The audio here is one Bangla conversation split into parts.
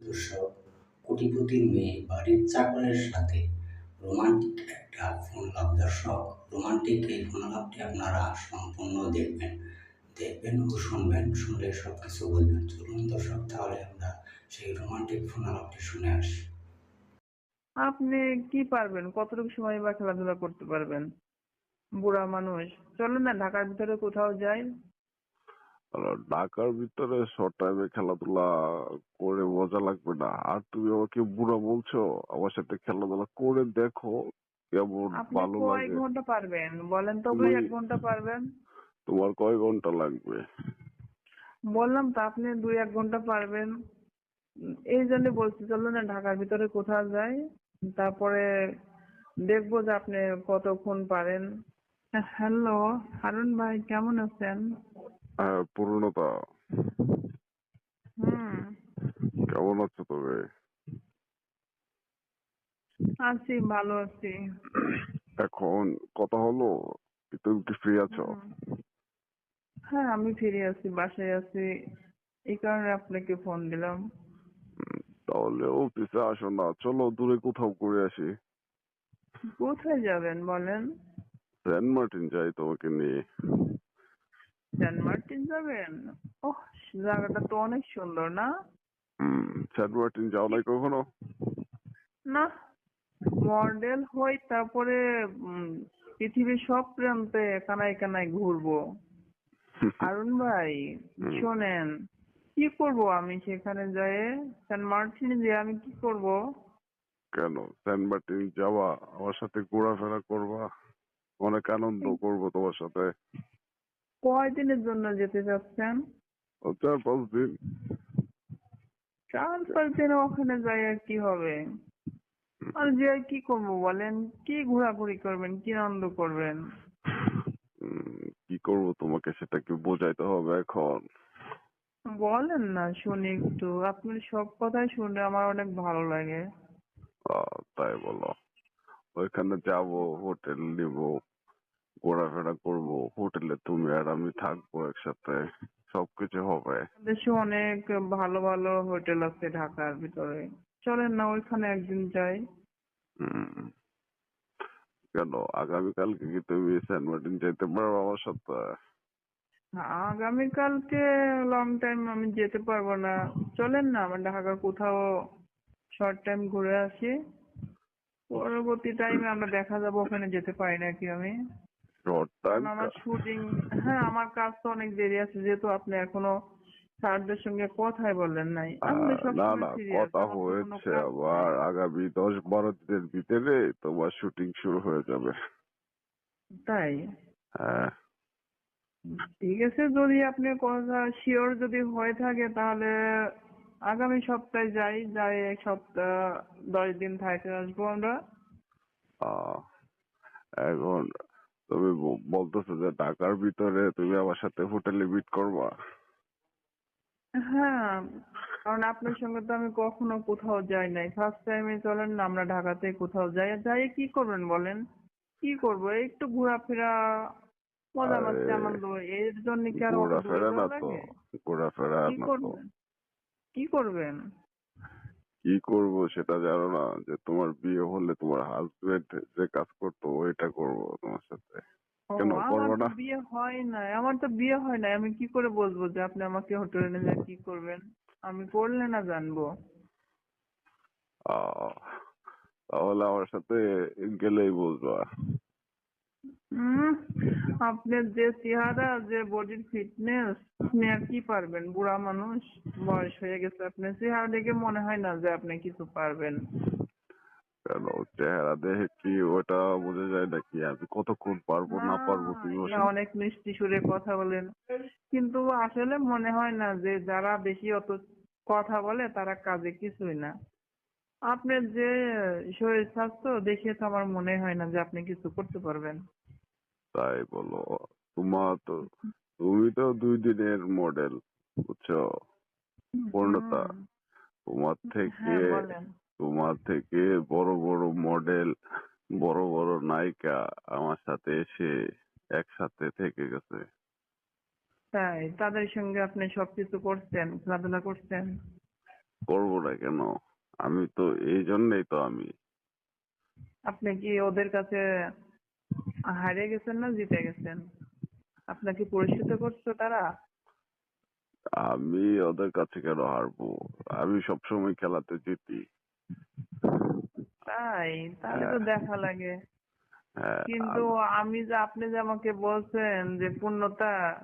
দর্শক কোটিপতির মেয়ে বাড়ির চাকরের সাথে রোমান্টিক একটা ফোন লাভ দর্শক, রোমান্টিক এই ফোন লাভটি আপনারা সম্পূর্ণ দেখবেন। দেখবেন ও শুনবেন, শুনলে সব কিছু বুঝবেন। চলুন দর্শক, তাহলে আমরা সেই রোমান্টিক ফোন লাভটি শুনে আসি। আপনি কি পারবেন? কতটুকু সময় বা খেলাধুলা করতে পারবেন? বুড়া মানুষ। চলুন না, ঢাকার ভিতরে কোথাও যাই। ঢাকার ভিতরে শর্ট টাইমে খেলাধুলা করে মজা লাগবে না। আর তুমি আমাকে বুড়া বলছো আমার সাথে খেলাধুলা করে দেখো কেমন ভালো কয় লাগে। ঘণ্টা পারবেন বলেন তো এক ঘণ্টা পারবেন। তোমার কয় ঘণ্টা লাগবে? বললাম তো আপনি দুই এক ঘণ্টা পারবেন। এই জন্য বলছি চলো না ঢাকার ভিতরে কোথাও যাই তারপরে দেখব যে আপনি কতক্ষণ পারেন। হ্যালো হারুন ভাই কেমন আছেন? পূর্ণতা হুম। কেমন আছো তবে? আছি ভালো আছি। এখন কথা হলো তুমি কি ফ্রি আছো? হ্যাঁ আমি ফিরে আছি বাসায় আছি। এই কারণে আপনাকে ফোন দিলাম। তাহলে অফিসে আসো না চলো দূরে কোথাও ঘুরে আসি। কোথায় যাবেন বলেন? সেন্ট মার্টিন যাই তোমাকে নিয়ে। সেন্ট মার্টিন যাবেন? ওহ জায়গাটা তো অনেক সুন্দর না? সেন্ট মার্টিন যাও নাই কখনো? না। মডেল হই তারপরে পৃথিবীর সব প্রান্তে কানায় কানায় ঘুরবো। আরুন ভাই শোনেন কি করব আমি সেখানে যেয়ে? সেন্ট মার্টিনে যে আমি কি করব? কেন? সেন্ট মার্টিন যাওয়া আমার সাথে ঘোরাফেরা করবা। অনেক আনন্দ করব তোমার সাথে। কয়দিনের জন্য যেতে চাচ্ছেন? ও চার পাঁচ দিন। চার পাঁচ দিনে ওখানে যাই আর কি হবে? আর যে আর কি করব বলেন? কি ঘোরাঘুরি করবেন? কি আনন্দ করবেন? উম, কি করব তোমাকে সেটা কি বোঝাইতে হবে এখন। বলেন না শুনি একটু। আপনার সব কথাই শুনে আমার অনেক ভালো লাগে। আহ, তাই বলো। ওইখানে যাব হোটেল নিব। ঘোরাফেরা করব হোটেলে তুমি আর আমি থাকব একসাথে সবকিছু হবে। দেশে অনেক ভালো ভালো হোটেল আছে ঢাকার ভিতরে। চলেন না ওইখানে একদিন যাই। কেন? আগামীকালকে কি তুমি সেন্ট মার্টিন যেতে পারো আমার সাথে? আগামীকালকে লং টাইম আমি যেতে পারব না। চলেন না আমার ঢাকার কোথাও শর্ট টাইম ঘুরে আসি। পরবর্তী টাইমে আমরা দেখা যাব ওখানে যেতে পারি নাকি আমি? টাইম আমার শুটিং হ্যাঁ আমার কাজ তো অনেক দেরি আছে যেহেতু আপনি এখনও স্যারদের সঙ্গে কথাই বললেন নাই। না না কথা হয়েছে আবার আগামী দশ বারো দিনের ভিতরে তোমার শুটিং শুরু হয়ে যাবে। তাই? হ্যাঁ। ঠিক আছে যদি আপনি কথা শিওর যদি হয়ে থাকে তাহলে আগামী সপ্তাহে যাই যাই এক সপ্তাহ দশ দিন থাকতে আসব আমরা। এখন তুমি বলতেছো যে ঢাকার ভিতরে তুমি আমার সাথে হোটেলে মিট করবা? হ্যাঁ কারণ আপনার সঙ্গে তো আমি কখনো কোথাও যাই নাই। ফার্স্ট টাইমে চলেন না আমরা ঢাকাতে কোথাও যাই। যাই কি করবেন বলেন? কি করব? একটু ঘোরাফেরা মজা মাস্তি আনন্দ এর জন্য কি আর ঘোরাফেরা না তো ঘোরাফেরা কি করবেন? কি করব সেটা জানো না যে তোমার বিয়ে হলে তোমার হাজবেন্ড যে কাজ করতো ওইটা করব তোমার সাথে। কেন, করব না? বিয়ে হয় নাই আমার তো বিয়ে হয় নাই আমি কি করে বলব যে আপনি আমাকে হোটেলে নিয়ে কি করবেন? আমি করলে না জানব। তাহলে আমার সাথে গেলেই বুঝবা। উম, আপনার যে চেহারা যে বডির ফিটনেস আপনি আর কি পারবেন? বুড়া মানুষ বয়স হয়ে গেছে আপনার চেহারা দেখে মনে হয় না যে আপনি কিছু পারবেন। কেন? চেহারা দেখে কি ওটা বোঝা যায় নাকি? আমি কতক্ষণ পারব না পারব অনেক মিষ্টি সুরে কথা বলেন। কিন্তু আসলে মনে হয় না যে যারা বেশি অত কথা বলে তারা কাজে কিছুই না। আপনার যে শরীর স্বাস্থ্য দেখে তো আমার মনে হয় না যে আপনি কিছু করতে পারবেন। তাই বলো। তোমার তো তুমি তো দুই দিনের মডেল বুঝছ? পূর্ণতা, তোমার থেকে হ্যাঁ তোমার থেকে বড় বড় মডেল বড় বড় নায়িকা আমার সাথে এসে একসাথে থেকে গেছে। তাই? তাদের সঙ্গে আপনি সবকিছু করছেন খেলাধুলা করছেন? করব না কেন? আমি তো এই জন্যই তো আমি। আপনি কি ওদের কাছে হারিয়ে গেছেন না জিতে গেছেন? আপনাকে পুরস্কৃত করছ তারা? আমি ওদের কাছে কেন হারবো? আমি সবসময় খেলাতে জিতি। তাই? তাহলে তো দেখা লাগে। হ্যাঁ কিন্তু আমি যে আপনি যে আমাকে বলছেন যে পূর্ণতা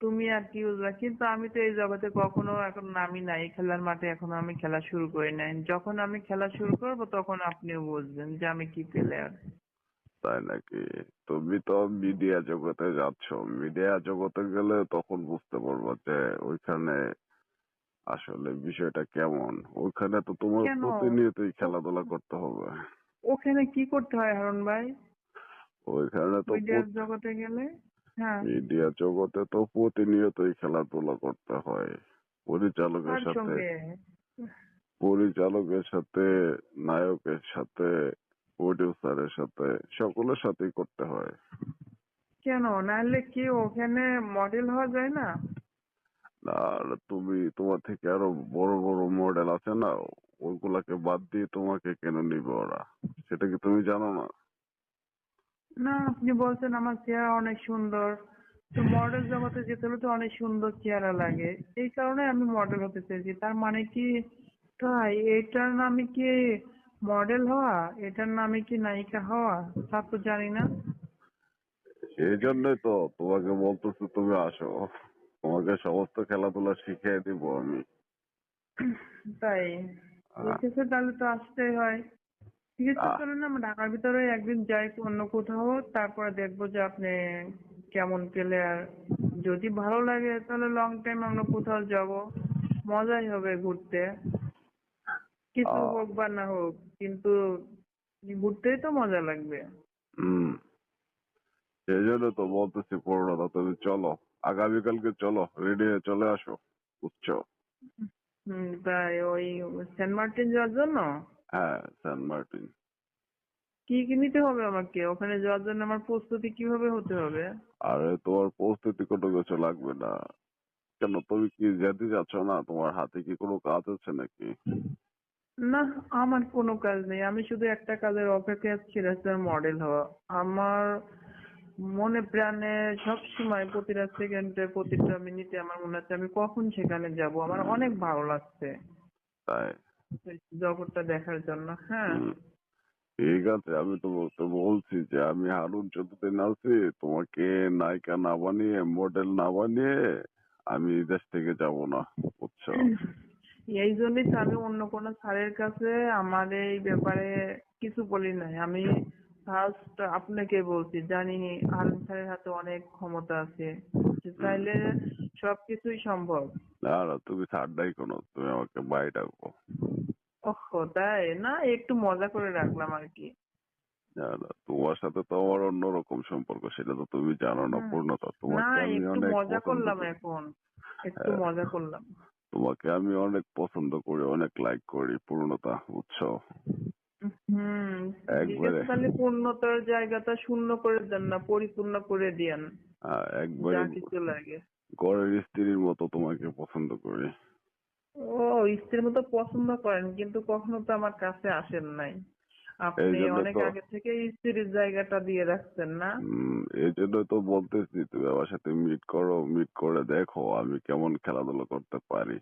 তুমি আর কি বুঝবা? কিন্তু আমি তো এই জগতে কখনো এখন নামি নাই খেলার মাঠে এখনও আমি খেলা শুরু করি নাই। যখন আমি খেলা শুরু করব তখন আপনিও বুঝবেন যে আমি কি প্লেয়ার তাই নাকি? তুমি তো মিডিয়া জগতে যাচ্ছ। মিডিয়া জগতে গেলে তখন বুঝতে পারব যে ওইখানে আসলে বিষয়টা কেমন। ওইখানে তো তোমার কেন? প্রতিনিয়তই খেলাধুলা করতে হবে। ওখানে কি করতে হয় হারুন ভাই? ওইখানে তো মিডিয়ার জগতে গেলে? হ্যাঁ। মিডিয়া জগতে তো প্রতিনিয়তই খেলাধুলা করতে হয়। পরিচালকের কার সাথে সঙ্গে? পরিচালকের সাথে নায়কের সাথে প্রডিউসারের সাথে সকলের সাথেই করতে হয়। কেন? নাহলে কি ওখানে মডেল হওয়া যায় না? আর তুমি তোমার থেকে আরও বড় বড় মডেল আছে না ওইগুলাকে বাদ দিয়ে তোমাকে কেন নিবে ওরা? সেটা কি তুমি জানো না? না আপনি বলছেন আমার চেহারা অনেক সুন্দর। তো মডেল জগতে যেতে হলে তো অনেক সুন্দর চেহারা লাগে। এই কারণে আমি মডেল হতে চেয়েছি। তার মানে কি? তাই এটার নামে কি মডেল হওয়া এটার নামে কি নায়িকা হওয়া? তা তো জানি না। এই জন্যই তো তোমাকে বলতেছি তুমি আসো। তোমাকে সমস্ত খেলাধুলা শিখিয়ে দিব আমি। তাই? আছে তাহলে তো আসতেই হয়। ঠিক আছে। চলুন আমরা ঢাকার ভিতরে একদিন যাই অন্য কোথাও তারপরে দেখব যে আপনি কেমন প্লেয়ার যদি ভালো লাগে তাহলে লং টাইম আমরা কোথাও যাব। মজাই হবে ঘুরতে। কিছু হোক বা না হোক কিন্তু ঘুরতেই তো মজা লাগবে। হম। সেই জন্য তো বলতেছি পূর্ণতা তুমি চলো আগামীকালকে চলো রেডি হয়ে চলে আসো বুঝছ? হম তাই ওই সেন্ট মার্টিন যাওয়ার জন্য? হ্যাঁ সেন্ট মার্টিন কি কি নিতে হবে আমাকে? ওখানে যাওয়ার জন্য আমার প্রস্তুতি কীভাবে হতে হবে? আরে তোমার প্রস্তুতি কোনো কিছু লাগবে না। কেন তুমি কি যেতে যাচ্ছ না? তোমার হাতে কি কোনো কাজ আছে নাকি? না আমার কোনো কাজ নেই। আমি শুধু একটা কাজের অপেক্ষায় হচ্ছে মডেল হওয়া। আমার মনে প্রাণে সবসময় প্রতিটা সেকেন্ডে প্রতিটা মিনিটে আমার মনে হচ্ছে আমি কখন সেখানে যাব? আমার অনেক ভালো লাগছে। তাই? জগৎটা দেখার জন্য হ্যাঁ। ঠিক আছে আমি তো বলছি যে আমি হারুন যতদিন আছি তোমাকে নায়িকা না বানিয়ে মডেল না বানিয়ে আমি দেশ থেকে যাব না বুঝছ? এই জন্যই তো আমি অন্য কোনো স্যারের কাছে আমার এই ব্যাপারে কিছু বলি নাই। আমি ফার্স্ট আপনাকে বলছি জানি হারুন স্যারের হাতে অনেক ক্ষমতা আছে চাইলে সবকিছুই সম্ভব। না না তুমি ছাড় কোনো তুমি আমাকে বাই ডাকবো ওহ তাই? না একটু মজা করে রাখলাম আর কি। না না তোমার সাথে তো আমার অন্যরকম সম্পর্ক সেটা তো তুমি জানো না। পূর্ণতা। না একটু মজা করলাম এখন একটু হ্যাঁ। মজা করলাম। তোমাকে আমি অনেক পছন্দ করি অনেক লাইক করি পূর্ণতা বুঝছ? হুম একবারে। তাহলে পূর্ণতার জায়গাটা শূন্য করে দেন না পরিপূর্ণ করে দিয়েন। একবারে কিছু লাগে। ঘরের স্ত্রীর মতো তোমাকে পছন্দ করি। ও স্ত্রীর মতো পছন্দ করেন কিন্তু কখনো তো আমার কাছে আসেন নাই। আপনি অনেক আগে থেকে স্ত্রীর জায়গাটা দিয়ে রাখছেন না? এই জন্য তো বলতেছি তুমি আমার সাথে মিট করো মিট করে দেখো আমি কেমন খেলাধুলা করতে পারি।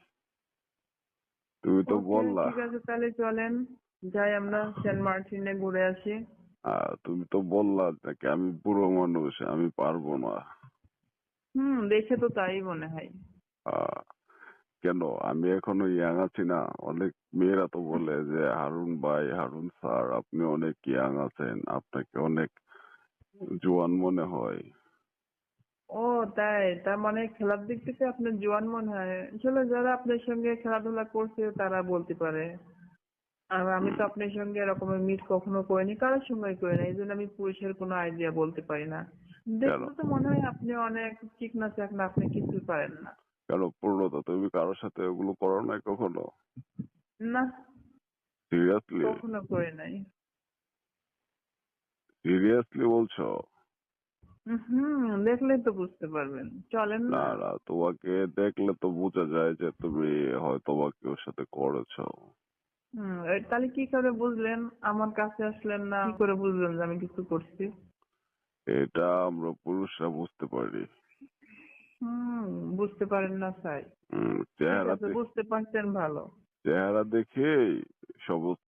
তুমি তো বললা। ঠিক আছে তাহলে চলেন। যাই আমরা সেন্ট মার্টিনে ঘুরে আসি। তুমি তো বললা নাকি আমি বুড়ো মানুষ আমি পারব না। হুম দেখে তো তাই মনে হয়। আহ, কেন? আমি এখনও ইয়াং আছি না। অনেক মেয়েরা তো বলে যে হারুন ভাই হারুন স্যার আপনি অনেক ইয়াং আছেন। আপনাকে অনেক জোয়ান মনে হয়। ও তাই। তার মানে খেলার দিক থেকে আপনার জোয়ান মনে হয়। আসলে যারা আপনার সঙ্গে খেলাধুলা করছে তারা বলতে পারে। আর আমি তো আপনার সঙ্গে এরকমের মিট কখনো করিনি কারোর সঙ্গে করি না এই জন্য আমি পুরুষের কোনো আইডিয়া বলতে পারি না। দেখলে তো মনে হয় আপনি অনেক চিকনা চাকনা আপনি কিছু পারেন না। কেন পূর্ণতা? তুমি কারোর সাথে ওগুলো করো নাই কখনো? না। সিরিয়াসলি কখনো করি নাই। সিরিয়াসলি বলছো? হুম দেখলেই তো বুঝতে পারবেন। চলেন না। না না তোমাকে দেখলে তো বোঝা যায় যে তুমি হয়তো বা কেউ সাথে করেছ। হুম তাহলে কি করে বুঝলেন? আমার কাছে আসলেন না। কি করে বুঝলেন যে আমি কিছু করছি? এটা আমরা পুরুষরা বুঝতে পারি। হুম বুঝতে পারেন না স্যার। চেহারা বুঝতে পারছেন ভালো। চেহারা দেখে সমস্ত